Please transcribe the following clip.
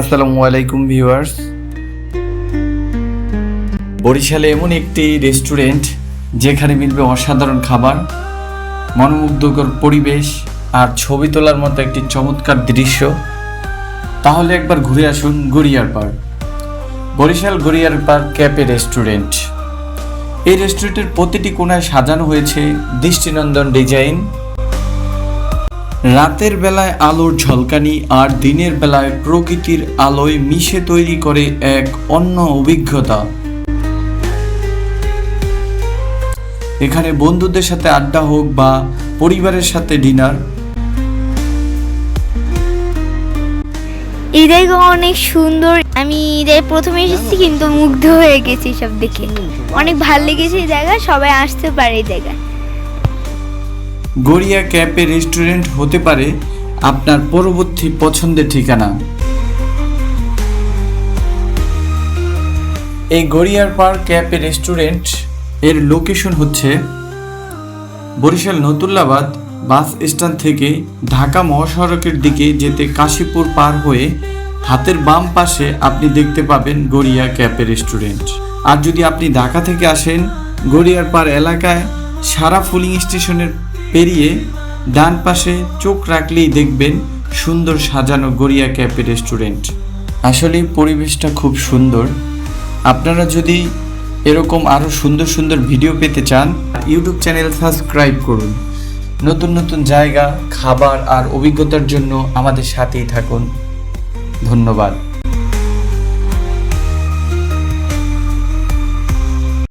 আসসালামু আলাইকুম ভিউয়ার্স। বরিশালে এমন একটি রেস্টুরেন্ট যেখানে মিলবে অসাধারণ খাবার, মনোমুগ্ধকর পরিবেশ আর ছবি তোলার মতো একটি চমৎকার দৃশ্য। তাহলে একবার ঘুরে আসুন Goriar park. Barishal Goriar park cafe restaurant. এই রেস্টুরেন্টের প্রতিটি কোণায় সাজানো হয়েছে দৃষ্টিনন্দন ডিজাইন রাতের বেলায় আলোর ঝলকানি আর দিনের বেলায় প্রকৃতির আলোয় মিশে তৈরি করে এক অন্য অভিজ্ঞতা। এখানে বন্ধুদের সাথে আড্ডা হোক বা পরিবারের সাথে ডিনার। জায়গা অনেক সুন্দর। আমি ঈদের প্রথমে এসেছি, কিন্তু মুগ্ধ হয়ে গেছি সব দেখে। অনেক ভালো লেগেছে এই জায়গা সবাই আসতে পারে এই জায়গায়। গড়িয়া ক্যাপে রেস্টুরেন্ট হতে পারে আপনার পরবর্তী পছন্দের ঠিকানা। এই গড়িয়ার পার্ক ক্যাপে রেস্টুরেন্টের লোকেশন হচ্ছে বরিশাল নতুল্লাবাদ বাস স্ট্যান্ড থেকে ঢাকা মহাসড়কের দিকে যেতে কাশীপুর পার হয়ে হাতের বাম পাশে আপনি দেখতে পাবেন গড়িয়া ক্যাপে রেস্টুরেন্ট। আর যদি আপনি ঢাকা থেকে আসেন গড়িয়ার পার এলাকায় সারা ফুলিং স্টেশনের পেরিয়ে ডান পাশে চোখ রাখলেই দেখবেন সুন্দর সাজানো গড়িয়া ক্যাফে রেস্টুরেন্ট। আসলে পরিবেশটা খুব সুন্দর। আপনারা যদি এরকম আরও সুন্দর সুন্দর ভিডিও পেতে চান, ইউটিউব চ্যানেল সাবস্ক্রাইব করুন। নতুন নতুন জায়গা, খাবার আর অভিজ্ঞতার জন্য আমাদের সাথেই থাকুন। ধন্যবাদ।